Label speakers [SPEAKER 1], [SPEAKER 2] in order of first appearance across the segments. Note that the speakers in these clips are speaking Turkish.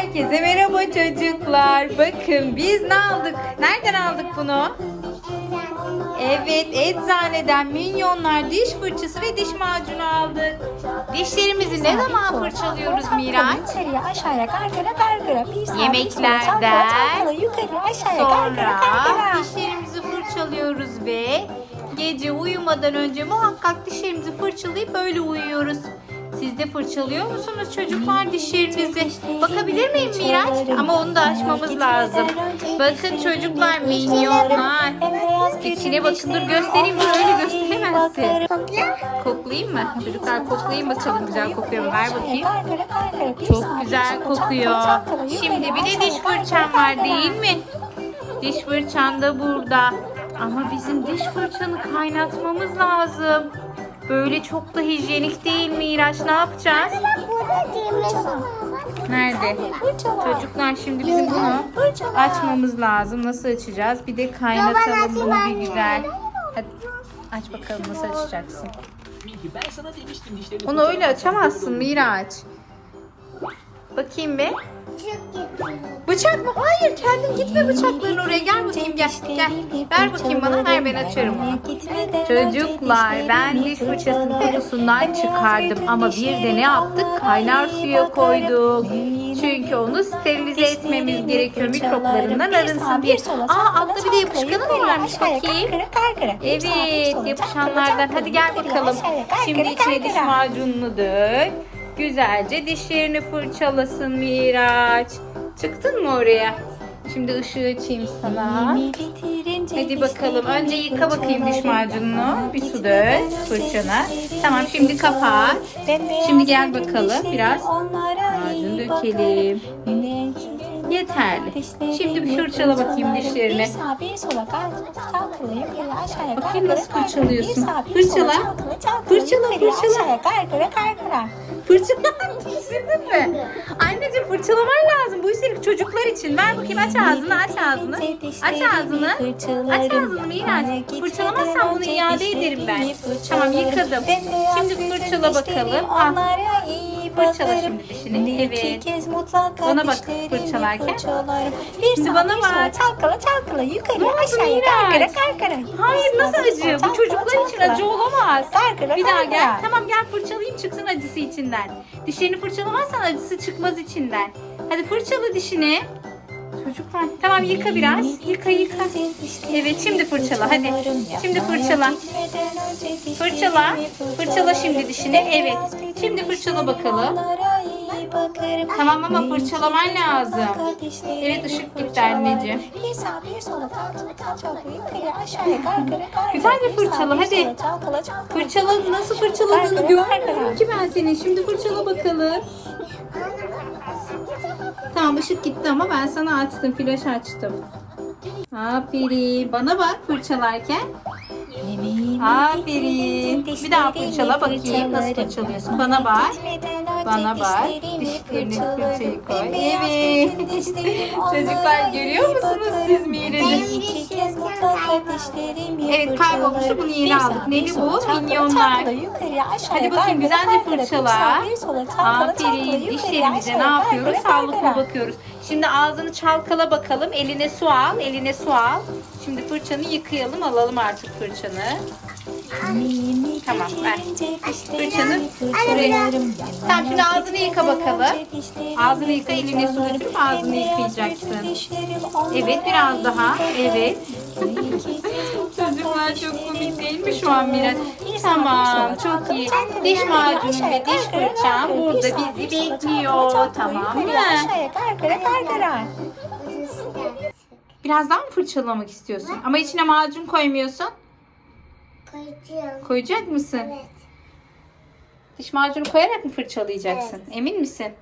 [SPEAKER 1] Herkese merhaba çocuklar. Bakın biz ne aldık? Nereden aldık bunu? Evet, eczaneden minyonlar diş fırçası ve diş macunu aldık. Dişlerimizi ne zaman fırçalıyoruz Miraç?
[SPEAKER 2] Yukarıya aşağıya gargara gargara. Bir sağa, bir sola,
[SPEAKER 1] Yemeklerden
[SPEAKER 2] çalkala, çalkala, yukarı aşağıya gargara
[SPEAKER 1] Sonra
[SPEAKER 2] gargara.
[SPEAKER 1] dişlerimizi fırçalıyoruz ve gece uyumadan önce muhakkak dişlerimizi fırçalayıp böyle uyuyoruz. Siz de fırçalıyor musunuz çocuklar dişlerinizi? Bakabilir miyim Miraç? Ama onu da açmamız lazım. Bakın çocuklar minyonlar. İçine bakın dur göstereyim mi? Öyle gösteremezsin. Koklayayım mı? Çocuklar koklayayım bakalım güzel kokuyor mu? Ver bakayım. Çok güzel kokuyor. Şimdi bir de diş fırçam var değil mi? Diş fırçan da burada. Ama bizim diş fırçanı kaynatmamız lazım. Böyle çok da hijyenik değil mi İraç? Ne yapacağız? Nerede? Çocuklar şimdi bizim bunu açmamız lazım. Nasıl açacağız? Bir de kaynatalım bunu bir güzel. Hadi aç bakalım nasıl açacaksın. Onu öyle açamazsın Miraç. Bakayım bir. Bıçak mı? Hayır kendin gitme bıçakların oraya. Gel bakayım gel. Gel. Ver bakayım bana. Ver ben açarım onu. Çocuklar ben diş fırçasının kutusundan çıkardım ama bir de ne yaptık? Kaynar suya koyduk. Çünkü onu sterilize etmemiz gerekiyor mikroplarından arınsın diye. Aa altta bir de yapışkanı mı varmış bakayım? Evet yapışanlardan. Hadi gel bakalım. Şimdi içine diş macununu dök. Güzelce dişlerini fırçalasın Miraç. Çıktın mı oraya? Şimdi ışığı açayım sana. Hadi bakalım. Önce yıka bakayım diş macununu. Bir su dök fırçana. Tamam şimdi kapat. Şimdi gel bakalım biraz macun dökelim. Yeterli. Şimdi bir fırçala bakayım dişlerini.
[SPEAKER 2] Bir sağa bir sola çalkalayayım. Bir aşağıya
[SPEAKER 1] Bakayım nasıl fırçalıyorsun. Fırçala. Fırçala, fırçala.
[SPEAKER 2] Gargara gargara.
[SPEAKER 1] Fırçala. Düşündün mü? Anneciğim fırçalaman lazım. Bu üstelik çocuklar için. Ver bakayım aç ağzını aç ağzını. Aç ağzını. Aç ağzını Miraç. Fırçalamazsan bunu iade ederim ben. Tamam yıkadım. Şimdi fırçala bakalım. Al. Fırçala
[SPEAKER 2] bakarım.
[SPEAKER 1] şimdi dişini.
[SPEAKER 2] Bir iki
[SPEAKER 1] Evet.
[SPEAKER 2] kez mutlaka
[SPEAKER 1] Bana bak fırçalarken.
[SPEAKER 2] fırçalarım. Bir
[SPEAKER 1] Şimdi
[SPEAKER 2] sağa
[SPEAKER 1] bana
[SPEAKER 2] bir
[SPEAKER 1] bak.
[SPEAKER 2] çalkala çalkala
[SPEAKER 1] Ne
[SPEAKER 2] yukarıya
[SPEAKER 1] oldu
[SPEAKER 2] aşağıya
[SPEAKER 1] Miraç?
[SPEAKER 2] gargara gargara.
[SPEAKER 1] Hayır nasıl acı? Bu çocuklar için acı olamaz.
[SPEAKER 2] Gargara
[SPEAKER 1] Bir daha gel. Tamam gel fırçalayayım çıksın acısı içinden. Dişlerini fırçalamazsan acısı çıkmaz içinden. Hadi fırçala dişini. Çocuklar tamam yıka biraz. Yıka yıka. Evet şimdi fırçala hadi. Şimdi fırçala. Fırçala. Fırçala şimdi dişini. Evet. Şimdi fırçala bakalım. Tamam ama fırçalaman lazım. Evet, ışık gitti anneciğim. Güzelce fırçala, hadi. Fırçala nasıl fırçaladığını görmüyorum ki ben senin. Şimdi fırçala bakalım. Tamam ışık gitti ama ben sana açtım. Flaş açtım. Aferin. Bana bak fırçalarken. Aferin. Bir daha fırçala bakayım nasıl fırçalıyorsun. Bana bak. Bana bak. Dişlerini fırçayı koy. Evet. Çocuklar görüyor musunuz siz Mirac'ı? Evet, kaybolmuştu. Bunu yeni aldık. Neli bu? Minyonlar. Hadi bakayım güzelce fırçala. Aferin. Dişlerimize ne yapıyoruz? Sağlıklı bakıyoruz. Şimdi ağzını çalkala bakalım. Eline su al. Eline su al. Şimdi fırçanı yıkayalım. Alalım artık fırçanı. Tamam ver. Fırçanı buraya. Tamam şimdi ağzını yıka bakalım. Ağzını yıka eline su döküp ağzını yıkayacaksın. Evet biraz daha. Evet. Çocuklar çok komik değil mi şu an Miraç? Tamam çok iyi. Diş macunu ve diş fırçam burada bizi bekliyor. Tamam mı?
[SPEAKER 2] Gargara gargara.
[SPEAKER 1] Biraz daha mı fırçalamak istiyorsun? Ama içine macun koymuyorsun.
[SPEAKER 3] Koyacağım.
[SPEAKER 1] Koyacak mısın?
[SPEAKER 3] Evet.
[SPEAKER 1] Diş macunu koyarak mı fırçalayacaksın? Emin misin?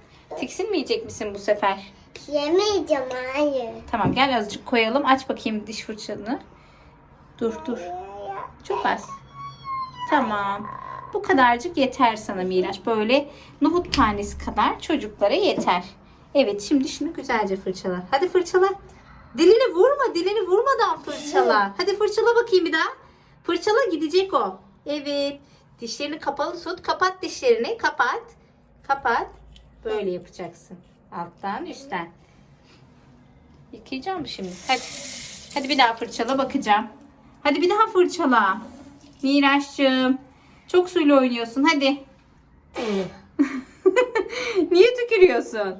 [SPEAKER 1] Tiksinmeyecek misin bu sefer?
[SPEAKER 3] Yemeyeceğim hayır.
[SPEAKER 1] Tamam gel azıcık koyalım. Aç bakayım diş fırçanı. Dur dur. Çok az. Tamam. Bu kadarcık yeter sana Miraç. Böyle nohut tanesi kadar çocuklara yeter. Evet şimdi şunu güzelce fırçala. Hadi fırçala. Dilini vurma. Dilini vurmadan fırçala. Hadi fırçala bakayım bir daha. Fırçala gidecek o. Evet. Dişlerini kapalı tut. Kapat dişlerini. Kapat. Kapat. Böyle yapacaksın. Alttan üstten. Yıkayacağım şimdi. Hadi. Hadi bir daha fırçala bakacağım. Hadi bir daha fırçala. Miraç'cığım. Çok suyla oynuyorsun. Hadi. Niye tükürüyorsun?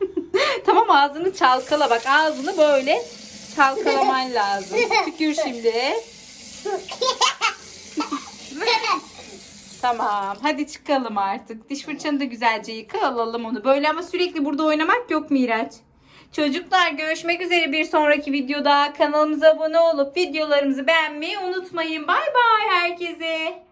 [SPEAKER 1] tamam ağzını çalkala bak. Ağzını böyle çalkalaman lazım. Tükür şimdi. Tamam. Hadi çıkalım artık. Diş fırçanı da güzelce yıka alalım onu. Böyle ama sürekli burada oynamak yok Miraç. Çocuklar görüşmek üzere bir sonraki videoda. Kanalımıza abone olup videolarımızı beğenmeyi unutmayın. Bay bay herkese.